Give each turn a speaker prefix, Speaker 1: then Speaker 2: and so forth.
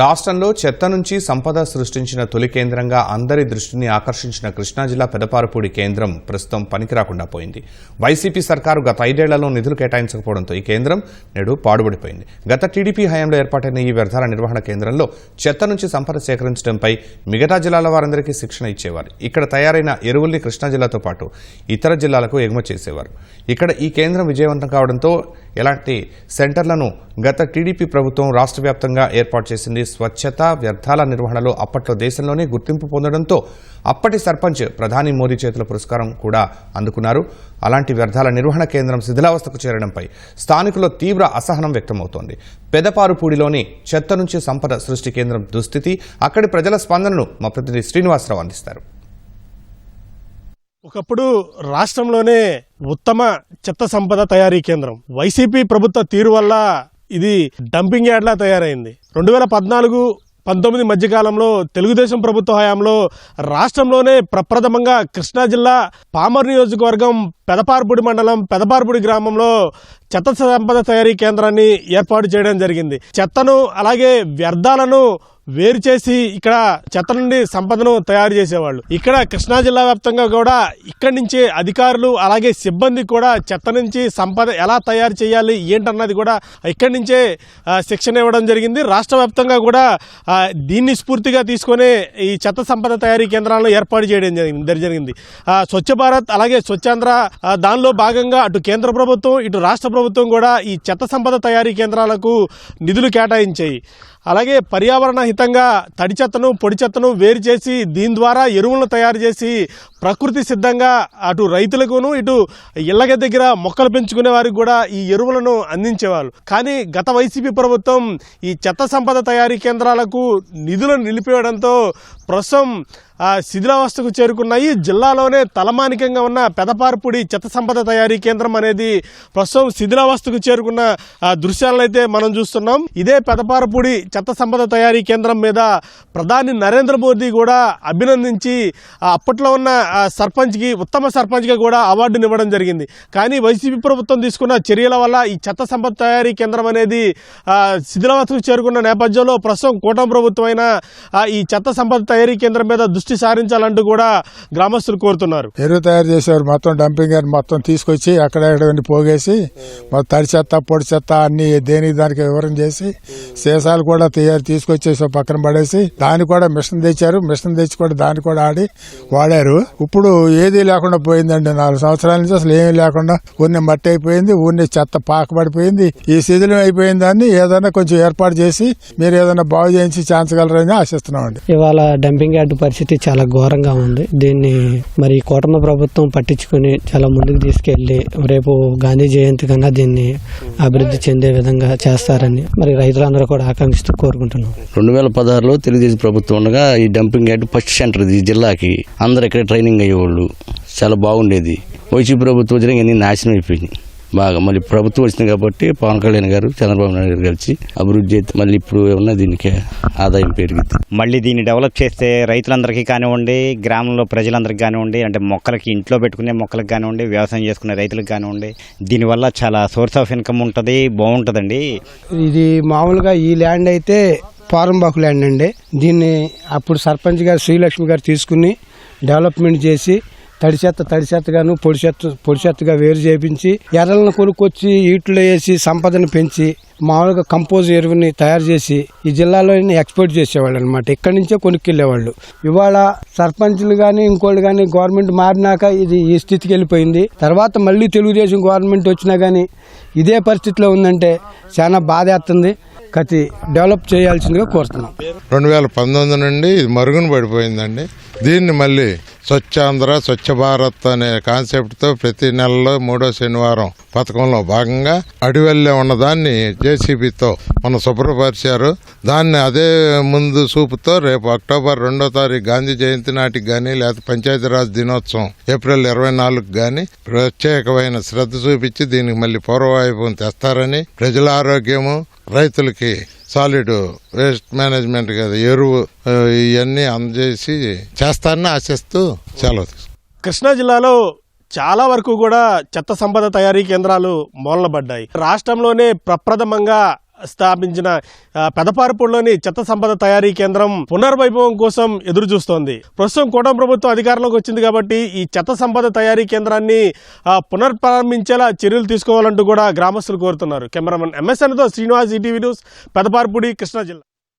Speaker 1: రాష్ట్రంలో చెత్త నుంచి సంపద సృష్టించిన తొలి కేంద్రంగా అందరి దృష్టిని ఆకర్షించిన కృష్ణా జిల్లా పెదపారపూడి కేంద్రం ప్రస్తుతం పనికిరాకుండా పోయింది. వైసీపీ సర్కారు గత ఐదేళ్ళలో నిధులు కేటాయించకపోవడంతో ఈ కేంద్రం నేడు పాడుబడిపోయింది. గత టీడీపీ హయాంలో ఏర్పాటైన ఈ వ్యర్థాల నిర్వహణ కేంద్రంలో చెత్త నుంచి సంపద సేకరించడంపై మిగతా జిల్లాల వారందరికీ శిక్షణ ఇచ్చేవారు. ఇక్కడ తయారైన ఎరువుల్ని కృష్ణా జిల్లాతో పాటు ఇతర జిల్లాలకు ఎగుమతి చేసేవారు. ఇక్కడ ఈ కేంద్రం విజయవంతం కావడంతో ఎలాంటి సెంటర్లను గత టీడీపీ ప్రభుత్వం రాష్ట్ర వ్యాప్తంగా ఏర్పాటు చేసింది స్వచ్ఛత వ్యర్థాల నిర్వహణలో అప్పట్లో దేశంలోనే గుర్తింపు పొందడంతో అప్పటి సర్పంచ్ ప్రధాని మోదీ చేతుల పురస్కారం కూడా అందుకున్నారు. అలాంటి వ్యర్థాల నిర్వహణ కేంద్రం శిథిలావస్థకు చేరడంపై స్థానికుల్లో తీవ్ర అసహనం వ్యక్తమవుతోంది. పెదపారుపూడిలోని చెత్త నుంచి సంపద సృష్టి కేంద్రం దుస్థితి అక్కడి ప్రజల స్పందనను మా ప్రతినిధి శ్రీనివాసరావు అందిస్తారు.
Speaker 2: ఒకప్పుడు రాష్ట్రంలోనే ఉత్తమ చెత్త సంపద తయారీ కేంద్రం. వైసీపీ ప్రభుత్వ తీరు వల్ల ఇది డంపింగ్ యార్డ్లా తయారైంది. రెండు వేల పద్నాలుగు పంతొమ్మిది మధ్యకాలంలో తెలుగుదేశం ప్రభుత్వ హయాంలో రాష్ట్రంలోనే ప్రప్రథమంగా కృష్ణా జిల్లా పామర్ నియోజకవర్గం పెదపార్పుడి మండలం పెదపార్పుడి గ్రామంలో చెత్త సంపద తయారీ కేంద్రాన్ని ఏర్పాటు చేయడం జరిగింది. చెత్తను అలాగే వ్యర్థాలను వేరు చేసి ఇక్కడ చెత్త నుండి సంపదను తయారు చేసేవాళ్ళు. ఇక్కడ కృష్ణా జిల్లా వ్యాప్తంగా కూడా ఇక్కడి నుంచి అధికారులు అలాగే సిబ్బంది కూడా చెత్త నుంచి సంపద ఎలా తయారు చేయాలి ఏంటన్నది కూడా ఇక్కడి నుంచే శిక్షణ ఇవ్వడం జరిగింది. రాష్ట్ర వ్యాప్తంగా కూడా దీన్ని స్ఫూర్తిగా తీసుకొని ఈ చెత్త సంపద తయారీ కేంద్రాలను ఏర్పాటు చేయడం జరిగింది జరిగింది. స్వచ్ఛ భారత్ అలాగే స్వచ్ఛాంధ్ర దానిలో భాగంగా అటు కేంద్ర ప్రభుత్వం ఇటు రాష్ట్ర ప్రభుత్వం కూడా ఈ చెత్త సంపద తయారీ కేంద్రాలకు నిధులు కేటాయించాయి. అలాగే పర్యావరణ హితంగా తడి చెత్తను పొడి చెత్తను వేరు చేసి దీని ద్వారా ఎరువులను తయారు చేసి ప్రకృతి సిద్ధంగా అటు రైతులకును ఇటు ఇళ్ళగ దగ్గర మొక్కలు పెంచుకునే వారికి కూడా ఈ ఎరువులను అందించేవాళ్ళు. కానీ గత వైసీపీ ప్రభుత్వం ఈ చెత్త సంపద తయారీ కేంద్రాలకు నిధులను నిలిపివేయడంతో ప్రస్తుతం శిథిలావస్థకు చేరుకున్నాయి. జిల్లాలోనే తలమానికంగా ఉన్న పెదపార్పుడి చెత్త సంపద తయారీ కేంద్రం అనేది ప్రస్తుతం శిథిలావస్థకు చేరుకున్న దృశ్యాలను అయితే మనం చూస్తున్నాం. ఇదే పెదపారపూడి చెత్త సంపద తయారీ కేంద్రం మీద ప్రధాని నరేంద్ర మోదీ కూడా అభినందించి అప్పట్లో ఉన్న సర్పంచ్కి ఉత్తమ సర్పంచ్గా కూడా అవార్డుని ఇవ్వడం జరిగింది. కానీ వైసీపీ ప్రభుత్వం తీసుకున్న చర్యల వల్ల ఈ చెత్త సంపద తయారీ కేంద్రం అనేది ఆ, చేరుకున్న నేపథ్యంలో ప్రస్తుతం కూటమి ప్రభుత్వం అయినా ఈ చెత్త సంపద తయారీ కేంద్రం మీద దృష్టి సారించాలంటూ కూడా గ్రామస్తులు కోరుతున్నారు.
Speaker 3: ఎరువు తయారు చేసేవారు మొత్తం డంపింగ్ అని మొత్తం తీసుకొచ్చి అక్కడ పోగేసి తడి చెత్త పొడి చెత్త అన్ని దేనికి దానికి వివరం చేసి సీసాలు కూడా తయారు తీసుకొచ్చేసి పక్కన పడేసి దాన్ని కూడా మిషన్ తెచ్చారు. మిషన్ తెచ్చి కూడా దాన్ని కూడా ఆడి వాడారు. ఇప్పుడు ఏది లేకుండా పోయిందండి నాలుగు సంవత్సరాల నుంచి అసలు ఏమీ లేకుండా ఊరిని మట్టి అయిపోయింది ఊరిని చెత్త పాకబడిపోయింది. ఈ శిథిలం అయిపోయిన దాన్ని ఏదైనా కొంచెం ఏర్పాటు చేసి మీరు ఏదైనా బాగు చేయించి ఛాన్స్గలరని ఆశిస్తున్నామండి.
Speaker 4: ఇవాళ డంపింగ్ యార్డ్ పరిస్థితి చాలా ఘోరంగా ఉంది. దీన్ని మరి కూటమి ప్రభుత్వం పట్టించుకుని చాలా ముందుకు తీసుకెళ్ళి రేపు గాంధీ జయంతి కన్నా దీన్ని అభివృద్ధి చెందే విధంగా చేస్తారని మరి రైతులందరూ కూడా ఆకాంక్షిస్తూ కోరుకుంటున్నాం.
Speaker 5: రెండు వేల పదహారులో తెలుగుదేశం ప్రభుత్వం ఉండగా ఈ డంపింగ్ యార్డ్ ఫస్ట్ సెంటర్ ఇది ఈ జిల్లాకి. అందరు ఇక్కడ ట్రైనింగ్ అయ్యేవాళ్ళు. చాలా బాగుండేది. వైసీపీ ప్రభుత్వం వచ్చినా ఇవన్నీ నాశనం అయిపోయింది బాగా మళ్ళీ ప్రభుత్వం వచ్చింది కాబట్టి పవన్ కళ్యాణ్ గారు చంద్రబాబు నాయుడు గారు కలిసి అభివృద్ధి చేస్తే మళ్ళీ ఇప్పుడు ఏమన్నా దీనికి ఆదాయం పెరిగింది
Speaker 6: మళ్ళీ దీన్ని డెవలప్ చేస్తే రైతులందరికీ కానివ్వండి గ్రామంలో ప్రజలందరికీ కానివ్వండి అంటే మొక్కలకి ఇంట్లో పెట్టుకునే మొక్కలకు కానివ్వండి వ్యవసాయం చేసుకునే రైతులకు కానివ్వండి దీనివల్ల చాలా సోర్స్ ఆఫ్ ఇన్కమ్ ఉంటుంది బాగుంటుందండి.
Speaker 7: ఇది మామూలుగా ఈ ల్యాండ్ అయితే పారంబాకు ల్యాండ్ అండి. దీన్ని అప్పుడు సర్పంచ్ గారు శ్రీలక్ష్మి గారు తీసుకుని డెవలప్మెంట్ చేసి తడి చెత్త తడి చెత్తగాను పొడి చెత్త పొడి చెత్తగా వేరు చేపించి ఎర్రలను కొనుక్కొచ్చి ఈట్లో వేసి సంపదను పెంచి మామూలుగా కంపోజ్ ఎరువుని తయారు చేసి ఈ జిల్లాలో ఎక్స్పోర్ట్ చేసేవాళ్ళు అనమాట ఇక్కడి నుంచే కొనుక్కెళ్ళేవాళ్ళు. ఇవాళ సర్పంచ్లు కానీ ఇంకోళ్ళు కానీ గవర్నమెంట్ మారినాక ఇది ఈ స్థితికి వెళ్ళిపోయింది. తర్వాత మళ్ళీ తెలుగుదేశం గవర్నమెంట్ వచ్చినా కానీ ఇదే పరిస్థితిలో ఉందంటే చాలా బాధేస్తుంది కతి డెవలప్ చేయాల్సిందిగా కోరుతున్నాం.
Speaker 8: రెండు వేల పంతొమ్మిది నుండి ఇది మరుగున పడిపోయిందండి. దీన్ని మళ్ళీ స్వచ్ఛాంధ్ర స్వచ్ఛ భారత్ అనే కాన్సెప్ట్తో ప్రతి నెలలో మూడో శనివారం పథకంలో భాగంగా అడివెల్లే ఉన్నదాన్ని జేసీబీతో మనం శుభ్రపరిచారు. దాన్ని అదే ముందు చూపుతో రేపు అక్టోబర్ రెండో తారీఖు గాంధీ జయంతి నాటికి కానీ లేకపోతే పంచాయతీరాజ్ దినోత్సవం ఏప్రిల్ ఇరవై నాలుగు కానీ ప్రత్యేకమైన శ్రద్ధ చూపించి దీనికి మళ్ళీ పూర్వవైభవం తెస్తారని ప్రజల ఆరోగ్యము రైతులకి సాలిడ్ వేస్ట్ మేనేజ్మెంట్ కదా ఎరువు ఇవన్నీ అందజేసి చేస్తారని ఆశిస్తూ సెలవు
Speaker 2: కృష్ణా జిల్లాలో చాలా వరకు కూడా చెత్త సంపద తయారీ కేంద్రాలు మూలనబడ్డాయి రాష్ట్రంలోనే ప్రప్రథమంగా స్థాపించిన ఆ, పెదపారపూడిలోని చెత్త సంపద తయారీ కేంద్రం పునర్వైభవం కోసం ఎదురు చూస్తోంది ప్రస్తుతం కూటమి ప్రభుత్వం అధికారంలోకి వచ్చింది కాబట్టి ఈ చెత్త సంపద తయారీ కేంద్రాన్ని పునర్ప్రారంభించేలా చర్యలు తీసుకోవాలంటూ కూడా గ్రామస్తులు కోరుతున్నారు. కెమెరామెన్ ఎంఎస్ఎన్తో శ్రీనివాస్ ఈటీవీ న్యూస్ పెదపారపూడి కృష్ణా జిల్లా.